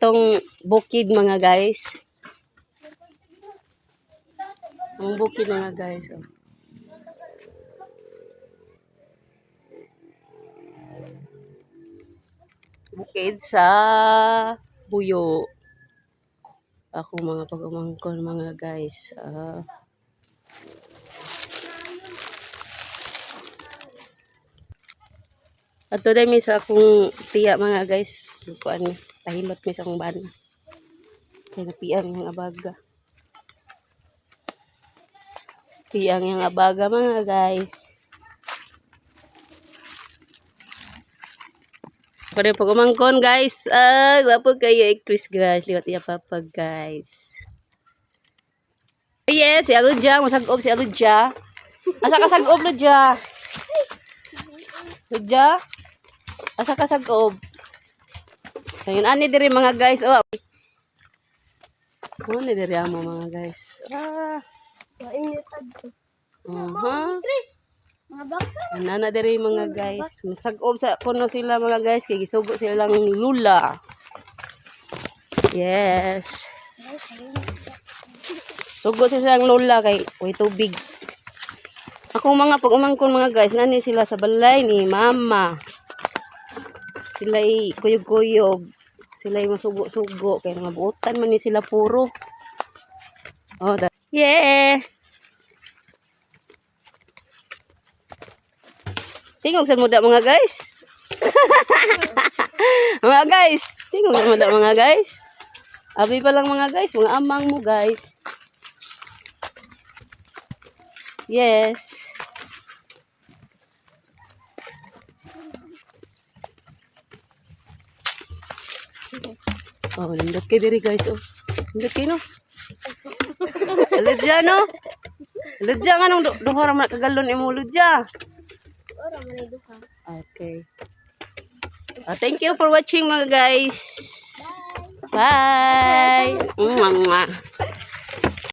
itong bukid mga guys. Ang bukid mga guys. Oh. Bukid sa Buyo. Ako mga pag-umangkon mga guys. Ah. At today mi sa akong tiya mga guys. Kuan mi. Tahilot mi sa akong bana. Kaya napiang yung abaga. Piang yung abaga mga guys. Pada pag umangkon guys. Ah, gwapo kayo eh Chris guys. Liwat iya papag guys. Yes, si Aludja. Masag-ob si Aludja. Asa ka sag-ob, Ludja? Ludja? Asa ka sag-ob? Ayun, ani diri mga guys. Oh. Ano ni diri amo mga guys? Ah. Mainitad! Mga bangka. Nana diri mga guys. Masag-ob sa kuno sila mga guys kay gisugo sila lang lula. Yes. Sugo sila ang lula kay way tubig. Ako mga pag umangkon mga guys, nani sila sa balay ni mama. Sila'y kuyog-kuyog. Sila'y masugo-sugo. Kaya mga buutan man ni sila puro. Oh, da- yeah! Tingog sa muda mga guys. mga guys, tingog sa muda mga guys. Abi pa lang mga guys, mga amang mo guys. Yes. Oh, lindot kayo diri guys. Oh. Lindot kayo no. Ludya no. Ludya nga nung duhara man kagalon imo Ludya. Ora man duha. Okay. Uh, thank you for watching mga guys. Bye. Bye. Mwah, mwah.